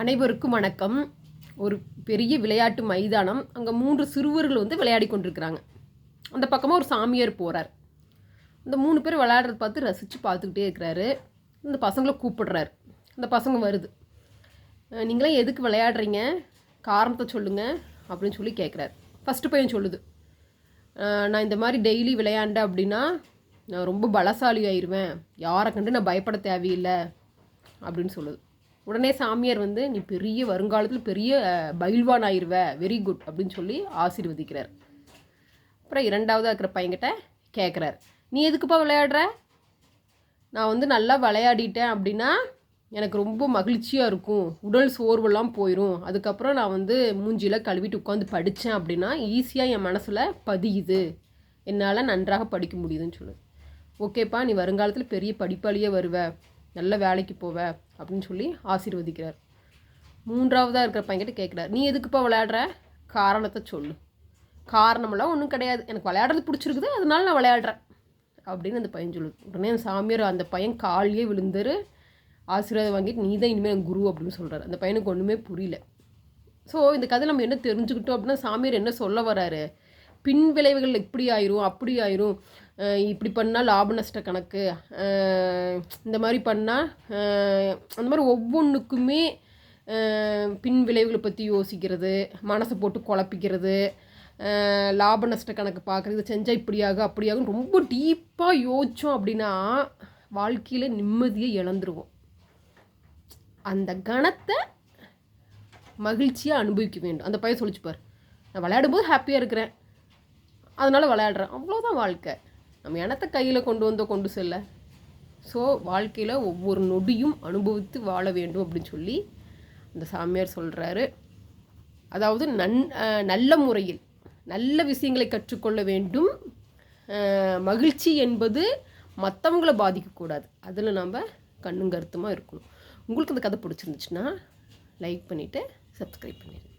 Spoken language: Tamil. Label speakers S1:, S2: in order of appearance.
S1: அனைவருக்கும் வணக்கம். ஒரு பெரிய விளையாட்டு மைதானம். அங்கே மூன்று சிறுவர்கள் வந்து விளையாடி கொண்டிருக்கிறாங்க. அந்த பக்கமாக ஒரு சாமியார் போகிறார் அந்த மூணு பேர் விளையாடுறத பார்த்து ரசித்து பார்த்துக்கிட்டே இருக்கிறாரு. இந்த பசங்களை கூப்பிடுறாரு. அந்த பசங்க வருது. நீங்களாம் எதுக்கு விளையாடுறீங்க? காரணத்தை சொல்லுங்கள் அப்படின்னு சொல்லி கேட்குறாரு ஃபஸ்ட்டு பையன் சொல்லுது. நான் இந்த மாதிரி டெய்லி விளையாண்டேன் அப்படின்னா நான் ரொம்ப பலசாலி ஆயிடுவேன் யாரை கண்டு நான் பயப்பட தேவையில்லை. அப்படின்னு சொல்லுது. உடனே சாமியார் வந்து நீ பெரிய வருங்காலத்தில் பெரிய பயில்வான் ஆயிடுவ வெரி குட் அப்படின்னு சொல்லி ஆசீர்வதிக்கிறார். அப்புறம் இரண்டாவதாக இருக்கிற பையன்கிட்ட கேட்குறாரு நீ எதுக்குப்பா விளையாடுற? நான் வந்து நல்லா விளையாடிட்டேன் அப்படின்னா எனக்கு ரொம்ப மகிழ்ச்சியாக இருக்கும். உடல் சோர்வெல்லாம் போயிடும் அதுக்கப்புறம் நான் வந்து மூஞ்சியில் கழுவிட்டு உட்காந்து படித்தேன் அப்படின்னா ஈஸியாக என் மனசில் பதியுது. என்னால் நன்றாக படிக்க முடியுதுன்னு சொல்லு ஓகேப்பா நீ வருங்காலத்தில் பெரிய படிப்பாளியே வருவ. நல்ல வேலைக்கு போவ அப்படின்னு சொல்லி ஆசீர்வதிக்கிறார். மூன்றாவதாக இருக்கிற பையன்கிட்ட கேட்குறாரு நீ எதுக்குப்பா விளையாடுற? காரணத்தை சொல்லு. காரணமெல்லாம் ஒன்றும் கிடையாது. எனக்கு விளையாடுறது பிடிச்சிருக்குது அதனால நான் விளையாடுறேன். அப்படின்னு அந்த பையன் சொல்லுது. உடனே அந்த சாமியார் அந்த பையன் காலிலே விழுந்தாரு ஆசீர்வாதம் வாங்கிட்டு நீ தான் இனிமேல் குரு அப்படின்னு சொல்கிறார் அந்த பையனுக்கு ஒன்றுமே புரியல. ஸோ இந்த கதை நம்ம என்ன தெரிஞ்சுக்கிட்டோம் அப்படின்னா சாமியார் என்ன சொல்ல வராரு? பின் விளைவுகள் இப்படி ஆயிரும் அப்படி ஆயிரும். இப்படி பண்ணால் லாப நஷ்ட கணக்கு இந்த மாதிரி பண்ணால் அந்த மாதிரி ஒவ்வொன்றுக்குமே பின் விளைவுகளை பற்றி யோசிக்கிறது மனசை போட்டு குழப்பிக்கிறது லாப நஷ்ட கணக்கு பார்க்குறது செஞ்சால் இப்படியாகும் அப்படியாகும் ரொம்ப டீப்பாக யோசித்தோம் அப்படின்னா வாழ்க்கையில் நிம்மதியை இழந்துருவோம். அந்த கணத்தை மகிழ்ச்சியாக அனுபவிக்க வேண்டும். அந்த பையன் சொல்லிச்சுப்பார் நான் விளையாடும் போது ஹாப்பியாக இருக்கிறேன். அதனால் விளையாடுறேன். அவ்வளோதான் வாழ்க்கை. நம்ம இனத்தை கையில் கொண்டு வந்தோ கொண்டு செல்ல. ஸோ வாழ்க்கையில் ஒவ்வொரு நொடியும் அனுபவித்து வாழ வேண்டும் அப்படின்னு சொல்லி அந்த சாமியார் சொல்கிறாரு அதாவது நன் நல்ல முறையில் நல்ல விஷயங்களை கற்றுக்கொள்ள வேண்டும். மகிழ்ச்சி என்பது மற்றவங்கள பாதிக்கக்கூடாது. அதில் நம்ம கண்ணும் கருத்துமாக இருக்கணும். உங்களுக்கு இந்த கதை பிடிச்சிருந்துச்சுன்னா லைக் பண்ணிவிட்டு சப்ஸ்கிரைப் பண்ணிடுங்க